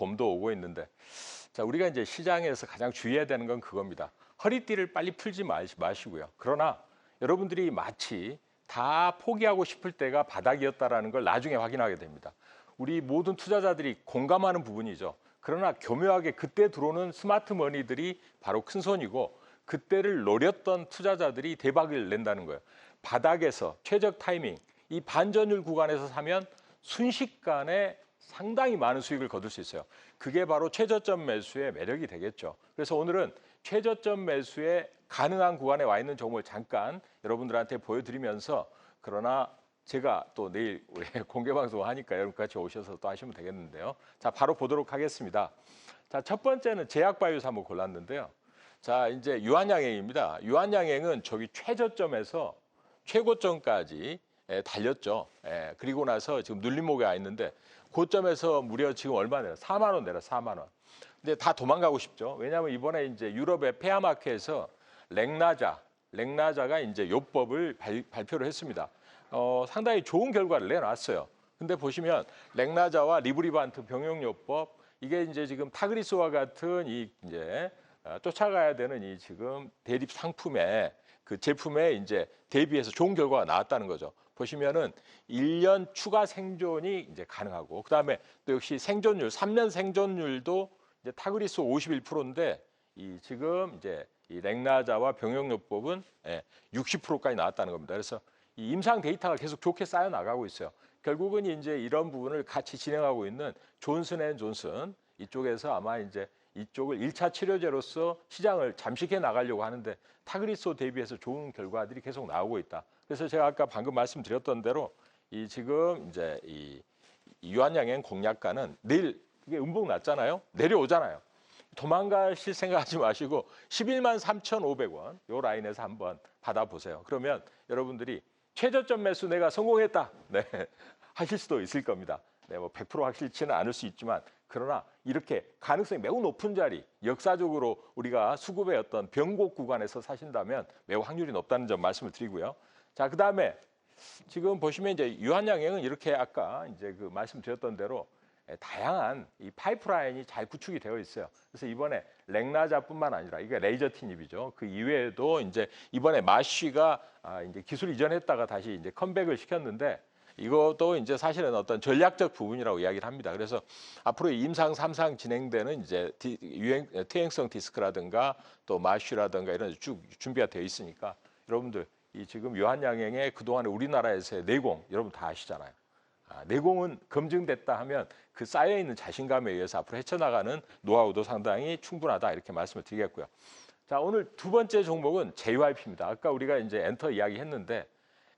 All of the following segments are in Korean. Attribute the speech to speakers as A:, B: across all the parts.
A: 봄도 오고 있는데 자 우리가 이제 시장에서 가장 주의해야 되는 건 그겁니다. 허리띠를 빨리 풀지 마시- 마시고요. 그러나 여러분들이 마치 다 포기하고 싶을 때가 바닥이었다라는 걸 나중에 확인하게 됩니다. 우리 모든 투자자들이 공감하는 부분이죠. 그러나 교묘하게 그때 들어오는 스마트 머니들이 바로 큰 손이고 그때를 노렸던 투자자들이 대박을 낸다는 거예요. 바닥에서 최적 타이밍, 이 반전율 구간에서 사면 순식간에 상당히 많은 수익을 거둘 수 있어요. 그게 바로 최저점 매수의 매력이 되겠죠. 그래서 오늘은 최저점 매수에 가능한 구간에 와 있는 종목을 잠깐 여러분들한테 보여드리면서 그러나 제가 또 내일 우리 공개 방송 하니까 여러분 같이 오셔서 또 하시면 되겠는데요. 자, 바로 보도록 하겠습니다. 자, 첫 번째는 제약바이오사 한번 골랐는데요. 자, 이제 유한양행입니다. 유한양행은 저기 최저점에서 최고점까지 예, 달렸죠. 예, 그리고 나서 지금 눌림목에 와 있는데 고점에서 무려 지금 얼마 내려? 4만 원 내려 4만 원. 근데 다 도망가고 싶죠. 왜냐하면 이번에 이제 유럽의 페아마크에서 렉나자, 렉나자가 이제 요법을 발, 발표를 했습니다. 어, 상당히 좋은 결과를 내놨어요. 근데 보시면 렉나자와 리브리반트 병용요법 이게 이제 지금 타그리스와 같은 이 이제 어, 쫓아가야 되는 이 지금 대립 상품에 그 제품에 이제 대비해서 좋은 결과가 나왔다는 거죠. 보시면은 1년 추가 생존이 이제 가능하고 그다음에 또 역시 생존율 3년 생존율도 이제 타그리스 51%인데 이 지금 이제 이 렉나자와 병용요법은 예, 60%까지 나왔다는 겁니다. 그래서 이 임상 데이터가 계속 좋게 쌓여 나가고 있어요. 결국은 이제 이런 부분을 같이 진행하고 있는 존슨앤존슨 이쪽에서 아마 이제 이쪽을 1차 치료제로서 시장을 잠식해 나가려고 하는데 타그리소 대비해서 좋은 결과들이 계속 나오고 있다. 그래서 제가 아까 방금 말씀드렸던 대로 이 지금 이제 이 유한양행 공략가는 내일 이게 음봉 났잖아요. 내려오잖아요. 도망가실 생각하지 마시고 11만 3,500원 요 라인에서 한번 받아보세요. 그러면 여러분들이 최저점 매수 내가 성공했다. 네. 하실 수도 있을 겁니다. 네, 뭐 100% 하실지는 않을 수 있지만 그러나 이렇게 가능성이 매우 높은 자리, 역사적으로 우리가 수급의 어떤 변곡 구간에서 사신다면 매우 확률이 높다는 점 말씀을 드리고요. 자, 그 다음에 지금 보시면 이제 유한양행은 이렇게 아까 이제 그 말씀드렸던 대로 예, 다양한 이 파이프라인이 잘 구축이 되어 있어요. 그래서 이번에 렉나자뿐만 아니라 이게 레이저 티닙이죠. 그 이외에도 이제 이번에 마쉬가 아, 이제 기술 이전했다가 다시 이제 컴백을 시켰는데 이것도 이제 사실은 어떤 전략적 부분이라고 이야기를 합니다. 그래서 앞으로 임상 삼상 진행되는 이제 디- 유행 퇴행성 디스크라든가 또 마쉬라든가 이런 쭉 준비가 되어 있으니까 여러분들 이 지금 유한양행의 그동안에 우리나라에서의 내공 여러분 다 아시잖아요. 아, 내공은 검증됐다 하면 그 쌓여 있는 자신감에 의해서 앞으로 헤쳐나가는 노하우도 상당히 충분하다 이렇게 말씀을 드리겠고요. 자 오늘 두 번째 종목은 JYP입니다. 아까 우리가 이제 엔터 이야기했는데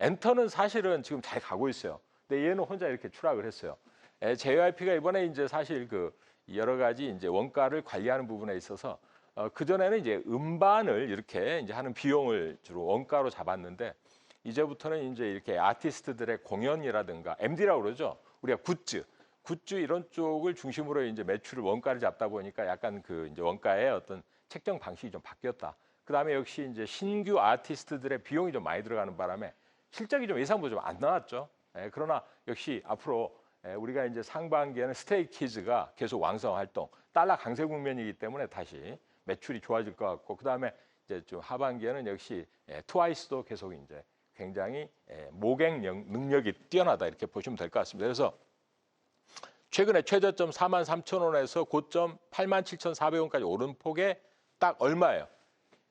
A: 엔터는 사실은 지금 잘 가고 있어요. 근데 얘는 혼자 이렇게 추락을 했어요. JYP가 이번에 이제 사실 그 여러 가지 이제 원가를 관리하는 부분에 있어서 어, 그 전에는 이제 음반을 이렇게 이제 하는 비용을 주로 원가로 잡았는데 이제부터는 이제 이렇게 아티스트들의 공연이라든가 MD라고 그러죠. 우리가 굿즈, 굿즈 이런 쪽을 중심으로 이제 매출을 원가를 잡다 보니까 약간 그 이제 원가의 어떤 책정 방식이 좀 바뀌었다. 그다음에 역시 이제 신규 아티스트들의 비용이 좀 많이 들어가는 바람에 실적이 좀 예상보다 좀 안 나왔죠. 예, 그러나 역시 앞으로 예, 우리가 이제 상반기에는 스테이키즈가 계속 왕성 활동, 달러 강세 국면이기 때문에 다시 매출이 좋아질 것 같고 그 다음에 이제 좀 하반기에는 역시 예, 트와이스도 계속 이제 굉장히 예, 모객 능- 능력이 뛰어나다 이렇게 보시면 될 것 같습니다. 그래서 최근에 최저점 4만 3천 원에서 고점 8만 7천 4백 원까지 오른 폭에 딱 얼마예요?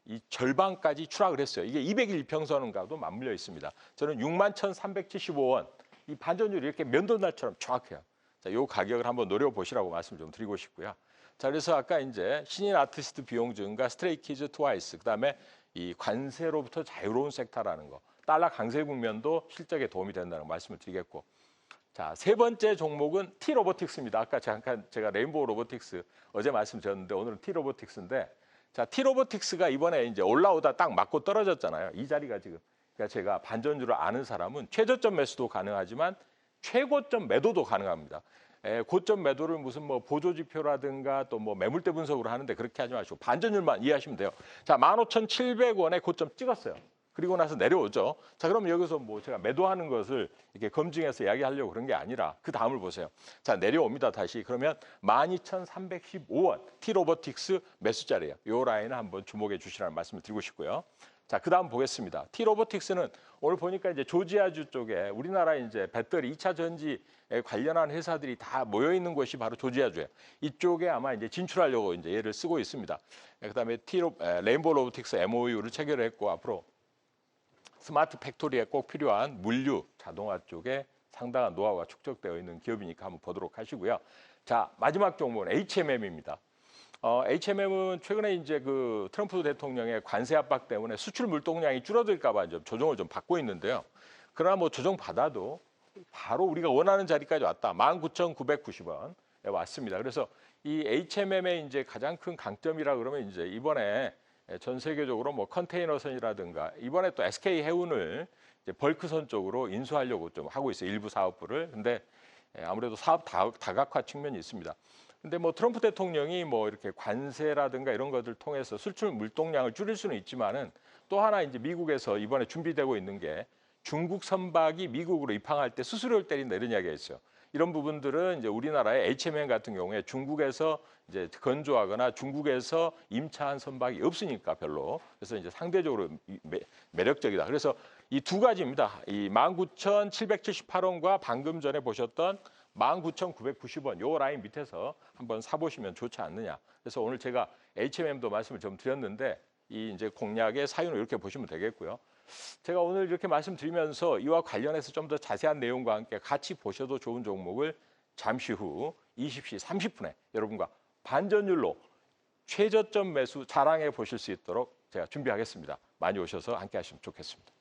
A: 이 절반까지 추락을 했어요. 이게 200일 이평선과도 맞물려 있습니다. 저는 6만 1,375원 이 반전율이 이렇게 면도날처럼 정확해요. 자, 요 가격을 한번 노려보시라고 말씀 좀 드리고 싶고요. 자, 그래서 아까 이제 신인 아티스트 비용 증가, 스트레이키즈 트와이스, 그다음에 이 관세로부터 자유로운 섹터라는 거, 달러 강세 국면도 실적에 도움이 된다는 말씀을 드리겠고, 자, 세 번째 종목은 T 로보틱스입니다. 아까 잠깐 제가 레인보우 로보틱스 어제 말씀드렸는데 오늘은 T 로보틱스인데 자, T 로보틱스가 이번에 이제 올라오다 딱 맞고 떨어졌잖아요. 이 자리가 지금 그러니까 제가 반전주를 아는 사람은 최저점 매수도 가능하지만 최고점 매도도 가능합니다. 에, 고점 매도를 무슨 뭐 보조 지표라든가 또 뭐 매물대 분석으로 하는데 그렇게 하지 마시고 반전율만 이해하시면 돼요. 자, 15,700원에 고점 찍었어요. 그리고 나서 내려오죠. 자, 그럼 여기서 뭐 제가 매도하는 것을 이렇게 검증해서 이야기하려고 그런 게 아니라 그 다음을 보세요. 자, 내려옵니다. 다시. 그러면 12,315원 T로보틱스 매수자리예요. 요 라인을 한번 주목해 주시라는 말씀을 드리고 싶고요. 자, 그다음 보겠습니다. T로보틱스는 오늘 보니까 이제 조지아주 쪽에 우리나라 이제 배터리 2차 전지에 관련한 회사들이 다 모여 있는 곳이 바로 조지아주예요. 이쪽에 아마 이제 진출하려고 이제 얘를 쓰고 있습니다. 그다음에 T로 에, 레인보우 로보틱스 MOU를 체결했고 앞으로 스마트 팩토리에 꼭 필요한 물류 자동화 쪽에 상당한 노하우가 축적되어 있는 기업이니까 한번 보도록 하시고요. 자 마지막 종목은 HMM입니다. 어, HMM은 최근에 이제 그 트럼프 대통령의 관세 압박 때문에 수출 물동량이 줄어들까봐 좀 조정을 좀 받고 있는데요. 그러나 뭐 조정 받아도 바로 우리가 원하는 자리까지 왔다. 19,990원에 왔습니다. 그래서 이 HMM의 이제 가장 큰 강점이라 그러면 이제 이번에 전 세계적으로 뭐 컨테이너선이라든가 이번에 또 SK 해운을 이제 벌크선 쪽으로 인수하려고 좀 하고 있어요. 일부 사업부를. 근데 예, 아무래도 사업 다- 다각화 측면이 있습니다. 근데 뭐 트럼프 대통령이 뭐 이렇게 관세라든가 이런 것들 통해서 수출 물동량을 줄일 수는 있지만은 또 하나 이제 미국에서 이번에 준비되고 있는 게 중국 선박이 미국으로 입항할 때 수수료를 때린다 이런 이야기가 있어요. 이런 부분들은 이제 우리나라의 HMN 같은 경우에 중국에서 이제 건조하거나 중국에서 임차한 선박이 없으니까 별로 그래서 이제 상대적으로 이- 매, 매력적이다. 그래서 이 두 가지입니다. 이 19,778원과 방금 전에 보셨던 19,990원 요 라인 밑에서 한번 사보시면 좋지 않느냐. 그래서 오늘 제가 HMM도 말씀을 좀 드렸는데 이 이제 공략의 사유는 이렇게 보시면 되겠고요. 제가 오늘 이렇게 말씀드리면서 이와 관련해서 좀 더 자세한 내용과 함께 같이 보셔도 좋은 종목을 잠시 후 20시 30분에 여러분과 반전율로 최저점 매수 자랑해 보실 수 있도록 제가 준비하겠습니다. 많이 오셔서 함께 하시면 좋겠습니다.